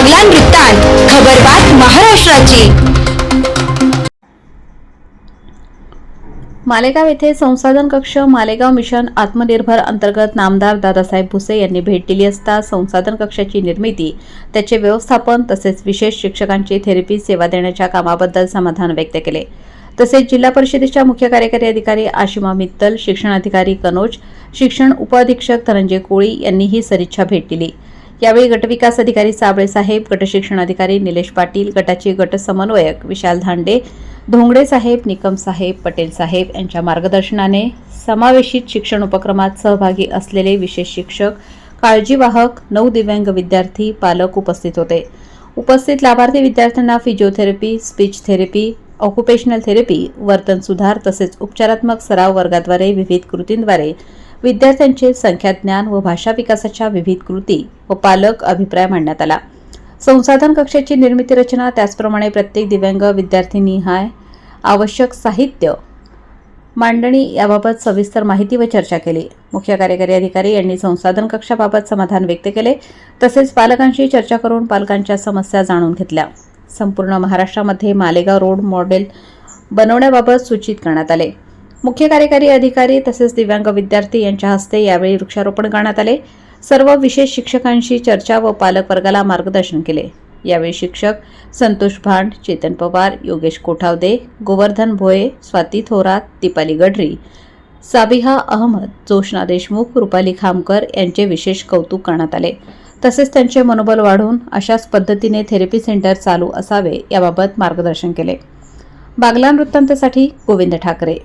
बागलान वृत्तांत खबरबात महाराष्ट्राची. मालेगाव येथे संसाधन कक्ष मालेगाव मिशन आत्मनिर्भर अंतर्गत नामदार दादासाहेब भुसे यांनी भेट दिली असता संसाधन कक्षाची निर्मिती त्याचे व्यवस्थापन तसेच विशेष शिक्षकांची थेरपी सेवा देण्याच्या कामाबद्दल समाधान व्यक्त केले. तसेच जिल्हा परिषदेच्या मुख्य कार्यकारी अधिकारी आशिमा मित्तल शिक्षणाधिकारी कनोज शिक्षण उपअधीक्षक धनंजय कोळी यांनी ही सदिच्छा भेट दिली. यावेळी गटविकास अधिकारी साबळे साहेब गटशिक्षणाधिकारी निलेश पाटील गटाचे गट समन्वयक विशाल धांडे धोंगडे साहेब निकम साहेब पटेल साहेब यांच्या मार्गदर्शनाने समावेशित शिक्षण उपक्रमात सहभागी असलेले विशेष शिक्षक काळजीवाहक नऊ दिव्यांग विद्यार्थी पालक उपस्थित होते. उपस्थित लाभार्थी विद्यार्थ्यांना physiotherapy speech therapy occupational therapy वर्तन सुधार तसेच उपचारात्मक सराव वर्गाद्वारे विविध कृतींद्वारे विद्यार्थ्यांचे संख्याज्ञान व भाषा विकासाच्या विविध कृती व पालक अभिप्राय मांडण्यात आला. संसाधन कक्षाची निर्मिती रचना त्याचप्रमाणे प्रत्येक दिव्यांग विद्यार्थीनिहाय आवश्यक साहित्य मांडणी याबाबत सविस्तर माहिती व चर्चा केली. मुख्य कार्यकारी अधिकारी यांनी संसाधन कक्षाबाबत समाधान व्यक्त केले तसेच पालकांशी चर्चा करून पालकांच्या समस्या जाणून घेतल्या. संपूर्ण महाराष्ट्रामध्ये मालेगाव रोड मॉडेल बनवण्याबाबत सूचित करण्यात आले. मुख्य कार्यकारी अधिकारी तसेच दिव्यांग विद्यार्थी यांच्या हस्ते यावेळी वृक्षारोपण करण्यात आले. सर्व विशेष शिक्षकांशी चर्चा व पालक वर्गाला मार्गदर्शन केले. यावेळी शिक्षक संतोष भांड चेतन पवार योगेश कोठावदे गोवर्धन भोये स्वाती थोरात दीपाली गडरी साबिहा अहमद जोशना देशमुख रुपाली खामकर यांचे विशेष कौतुक करण्यात आले. तसेच त्यांचे मनोबल वाढून अशाच पद्धतीने थेरपी सेंटर चालू असावे याबाबत मार्गदर्शन केले. बागलान वृत्तांतसाठी गोविंद ठाकरे.